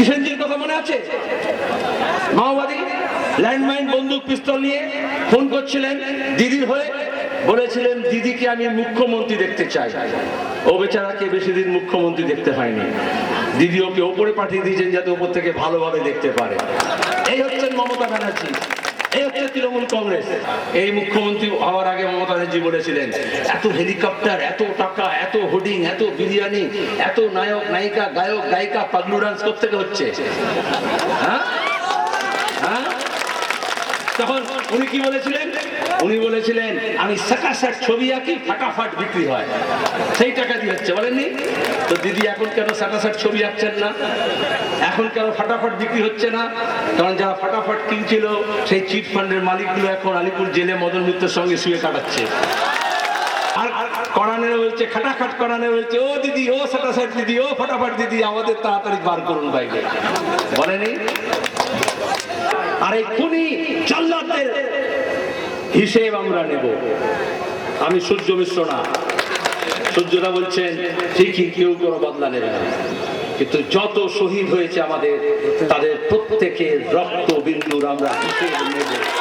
কিষেনজির কথা মনে আছে? মাওবাদী ল্যান্ডমাইন বন্দুক পিস্তল নিয়ে ফোন করছিলেন দিদির হয়ে, বলেছিলেন, দিদিকে আমি মুখ্যমন্ত্রী দেখতে চাই। ও বেচারাকে বেশি দিন মুখ্যমন্ত্রী দেখতে হয়নি। দিদি ওকে ওপরে পাঠিয়ে দিয়েছেন যাতে ওপর থেকে ভালোভাবে দেখতে পারে। এই হচ্ছেন মমতা ব্যানার্জি। এই হচ্ছে তৃণমূল কংগ্রেস। এই মুখ্যমন্ত্রী হওয়ার আগে মমতা ব্যানার্জি বলেছিলেন, এত হেলিকপ্টার, এত টাকা হোর্ডিং এত বিরিয়ানি, এত নায়ক, নায়িকা, গায়ক, গায়িকা পাগলু ডান্স থেকে হচ্ছে? হ্যাঁ? হ্যাঁ? তখন উনি কি বলেছিলেন? উনি বলেছিলেন, আমি সাকাসাট ছবি আঁকি, ফাটাফাট বিক্রি হয়। সেই টাকা দিয়ে হচ্ছে, বলেননি? তো দিদি, এখন কেন সাকাসাট ছবি আঁকছেন না? এখন কেন ফাটাফাট বিক্রি হচ্ছে না? কারণ যারা ফাটাফাট কিনছিল, সেই চিট ফান্ডের মালিকগুলো এখন আলিপুর জেলে মদন মিত্রের সঙ্গে শুয়ে কাটাচ্ছে। করানে বলছে খাটাখাট করানে বলছে ও দিদি, ও সাটাসাট দিদি, ও ফটাফট দিদি, আমাদের তাড়াতাড়ি বার করুন বাইরে। বলেনি? আর এই খুনি জল্লাদদের হিসেব আমরা নেব। আমি সূর্য মিশ্র না। সূর্যরা বলছেন, ঠিকই, কেউ কোনো বদলা নেবে না। কিন্তু যত শহীদ হয়েছে আমাদের, তাদের প্রত্যেকের রক্ত বিন্দুর আমরা হিসেব নেব।